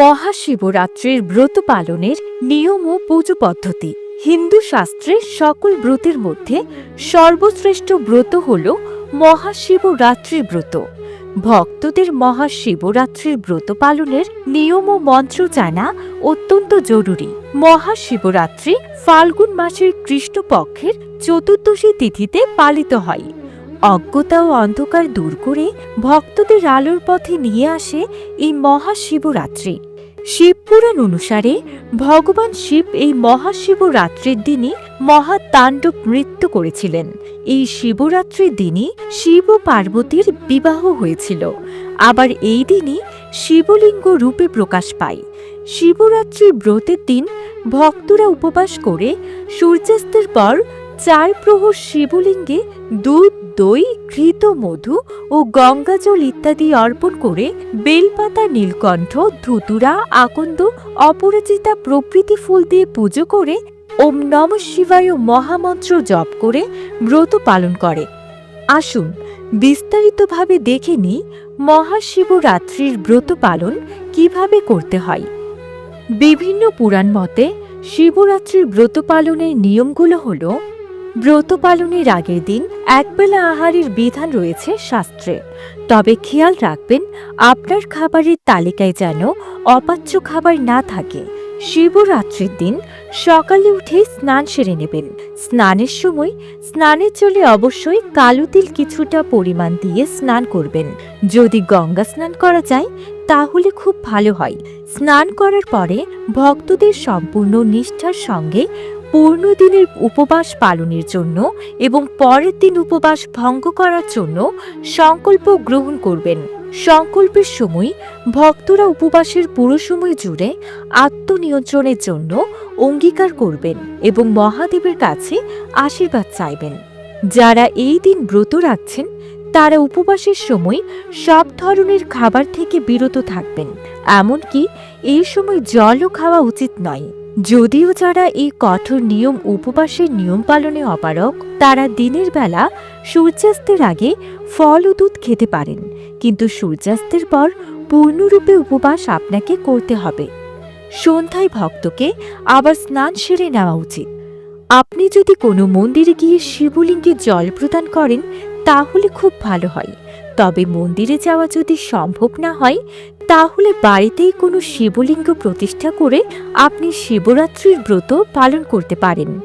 মহাশিবরাত্রির ব্রত পালনের নিয়ম ও পুজো পদ্ধতি। হিন্দু শাস্ত্রে সকল ব্রতের মধ্যে সর্বশ্রেষ্ঠ ব্রত হল মহাশিবরাত্রি ব্রত। ভক্তদের মহাশিবরাত্রির ব্রত পালনের নিয়ম ও মন্ত্র জানা অত্যন্ত জরুরি। মহাশিবরাত্রি ফাল্গুন মাসের কৃষ্ণপক্ষের চতুর্দশী তিথিতে পালিত হয়। অজ্ঞতা ও অন্ধকার দূর করে ভক্তদের আলোর পথে নিয়ে আসে এই মহাশিবরাত্রি। শিবপুরাণ অনুসারে ভগবান শিব এই মহাশিবরাত্রির দিনই মহাতাণ্ডব নৃত্য করেছিলেন। এই শিবরাত্রির দিনই শিব ও পার্বতীর বিবাহ হয়েছিল। আবার এই দিনই শিবলিঙ্গ রূপে প্রকাশ পায়। শিবরাত্রির ব্রতের দিন ভক্তরা উপবাস করে সূর্যাস্তের পর চার প্রহর শিবলিঙ্গে দুধ, দই, ঘৃত, মধু ও গঙ্গাজল ইত্যাদি অর্পণ করে বেলপাতা, নীলকণ্ঠ, ধুতুরা, আকন্দ, অপরাজিতা প্রভৃতি ফুল দিয়ে পুজো করে ওম নম শিবায় মহামন্ত্র জপ করে ব্রত পালন করে। আসুন, বিস্তারিতভাবে দেখে নিই মহাশিবরাত্রির ব্রত পালন কীভাবে করতে হয়। বিভিন্ন পুরাণ মতে শিবরাত্রির ব্রত পালনের নিয়মগুলো হলো ব্রত পালনের আগের দিন একবেলা আহারের বিধান রয়েছে শাস্ত্রে। তবে খেয়াল রাখবেন, আপনার খাবারের তালিকায় যেন অপাচ্য খাবার না থাকে। শিবরাত্রির দিন সকালে উঠে স্নান সেরে নেবেন। স্নানের সময় স্নানের জলে অবশ্যই কালো তিল কিছুটা পরিমাণ দিয়ে স্নান করবেন। যদি গঙ্গা স্নান করা যায়, তাহলে খুব ভালো হয়। স্নান করার পরে ভক্তদের সম্পূর্ণ নিষ্ঠার সঙ্গে পূর্ণ দিনের উপবাস পালনের জন্য এবং পরের দিন উপবাস ভঙ্গ করার জন্য সংকল্প গ্রহণ করবেন। সংকল্পের সময় ভক্তরা উপবাসের পুরো সময় জুড়ে আত্মনিয়ন্ত্রণের জন্য অঙ্গীকার করবেন এবং মহাদেবের কাছে আশীর্বাদ চাইবেন। যারা এই দিন ব্রত রাখছেন তারা উপবাসের সময় সব ধরনের খাবার থেকে বিরত থাকবেন। এমনকি এই সময় জলও খাওয়া উচিত নয়। যদিও যারা এই কঠোর নিয়ম উপবাসের নিয়ম পালনে অপারক তারা দিনের বেলা সূর্যাস্তের আগে ফল ও দুধ খেতে পারেন। কিন্তু সূর্যাস্তের পর পূর্ণরূপে উপবাস আপনাকে করতে হবে। সন্ধ্যায় ভক্তকে আবার স্নান সেরে নেওয়া উচিত। আপনি যদি কোনো মন্দিরে গিয়ে শিবলিঙ্গে জল প্রদান করেন তাহলে খুব ভালো হয়। তবে মন্দিরে যাওয়া যদি সম্ভব না হয়, তাহলে বাড়িতেই কোনো শিবলিঙ্গ প্রতিষ্ঠা করে আপনি শিবরাত্রির ব্রত পালন করতে পারেন।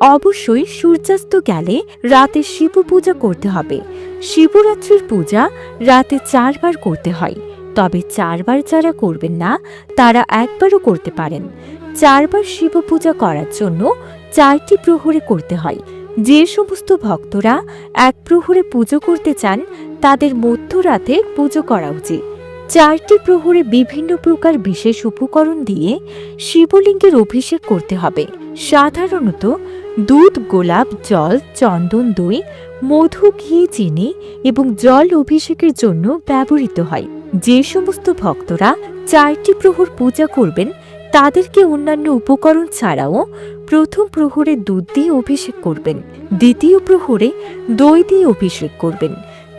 অবশ্যই সূর্যাস্ত গেলে রাতে শিব পূজা করতে হবে। শিবরাত্রির পূজা রাতে চারবার করতে হয়। তবে চারবার যারা করবেন না, তারা একবারও করতে পারেন। চারবার শিব পূজা করার জন্য চারটি প্রহরে করতে হয়। যে সমস্ত ভক্তরা এক প্রহরে পুজো করতে চান, তাদের মধ্যরাতে পুজো করা উচিত। চারটি প্রহরে বিভিন্ন প্রকার বিশেষ উপকরণ দিয়ে শিবলিঙ্গের অভিষেক করতে হবে। সাধারণত দুধ, গোলাপ, জল, চন্দন, দই, মধু, ঘি, চিনি এবং জল অভিষেকের জন্য ব্যবহৃত হয়। যে সমস্ত ভক্তরা চারটি প্রহর পূজা করবেন তাদেরকে অন্যান্য উপকরণ ছাড়াও প্রথম প্রহরে দুধ দিয়ে অভিষেক করবেন, দ্বিতীয় প্রহরে দই দিয়ে অভিষেক করবেন,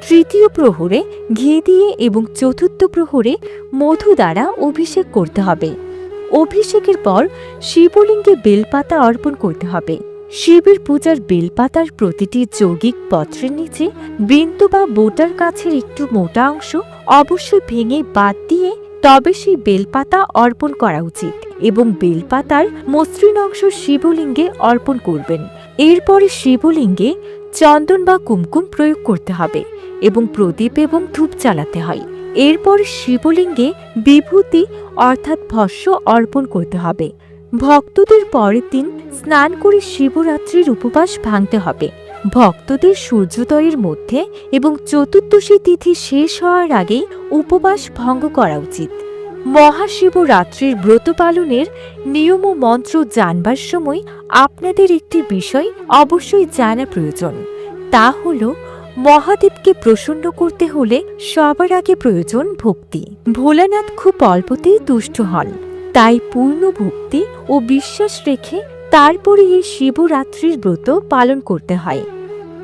তৃতীয় প্রহরে ঘি দিয়ে এবং চতুর্থ প্রহরে মধু দ্বারা অভিষেক করতে হবে। অভিষেকের পর শিবলিঙ্গে বেলপাতা অর্পণ করতে হবে। শিবের পূজার বেলপাতার প্রতিটি যৌগিক পত্রের নিচে বিন্দু বা বোটার গাছের একটু মোটা অংশ অবশ্যই ভেঙে বাদ দিয়ে তবে সেই বেলপাতা অর্পণ করা উচিত এবং বেলপাতার মসৃণ অংশ শিবলিঙ্গে অর্পণ করবেন। এরপরে শিবলিঙ্গে চন্দন বা কুমকুম প্রয়োগ করতে হবে এবং প্রদীপ এবং ধূপ চালাতে হয়। এরপর শিবলিঙ্গে বিভূতি অর্থাৎ ভস্য অর্পণ করতে হবে। ভক্তদের পরের দিন স্নান করে শিবরাত্রির উপবাস ভাঙতে হবে। ভক্তদের সূর্যোদয়ের মধ্যে এবং চতুর্দশী তিথি শেষ হওয়ার আগেই উপবাস ভঙ্গ করা উচিত। মহাশিবরাত্রির ব্রত পালনের নিয়ম ও মন্ত্র জানবার সময় আপনাদের একটি বিষয় অবশ্যই জানা প্রয়োজন। তা হল, মহাদেবকে প্রসন্ন করতে হলে সবার আগে প্রয়োজন ভক্তি। ভোলানাথ খুব অল্পতেই তুষ্ট হন। তাই পূর্ণ ভক্তি ও বিশ্বাস রেখে তারপরে এই শিবরাত্রির ব্রত পালন করতে হয়।